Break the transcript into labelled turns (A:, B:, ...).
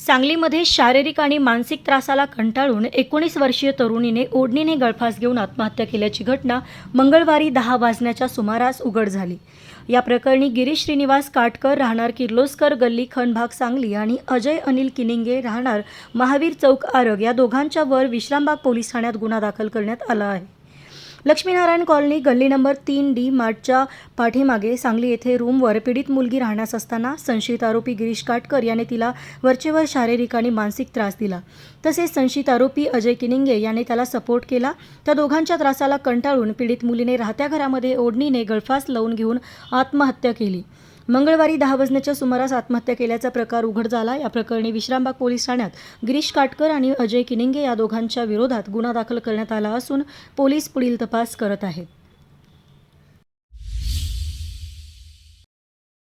A: सांगलीमध्ये शारीरिक आणि मानसिक त्रासाला कंटाळून एकोणीस वर्षीय तरुणीने ओढणीने गळफास घेऊन आत्महत्या केल्याची घटना मंगळवारी दहा वाजण्याच्या सुमारास उघड झाली. या प्रकरणी गिरीश श्रीनिवास काटकर राहणार किर्लोस्कर गल्ली खनभाग सांगली आणि अजय अनिल किनिंगे राहणार महावीर चौक आरग या दोघांच्यावर विश्रामबाग पोलीस ठाण्यात गुन्हा दाखल करण्यात आला आहे. लक्ष्मीनारायण कॉलनी गल्ली नंबर तीन डी मार्टच्या पाठीमागे सांगली येथे रूमवर पीडित मुलगी राहण्यास असताना संशयित आरोपी गिरीश काटकर याने तिला वरचेवर शारीरिक आणि मानसिक त्रास दिला. तसेच संशयित आरोपी अजय किनिंगे याने त्याला सपोर्ट केला. त्या दोघांच्या त्रासाला कंटाळून पीडित मुलीने राहत्या घरामध्ये ओढणीने गळफास लावून घेऊन आत्महत्या केली. मंगळवारी दहा वाजण्याच्या सुमारास आत्महत्या केल्याचा प्रकार उघड झाला. या प्रकरणी विश्रामबाग पोलीस ठाण्यात गिरीश काटकर आणि अजय किनिंगे या दोघांच्या विरोधात गुन्हा दाखल करण्यात आला असून पोलीस पुढील तपास करत आहेत.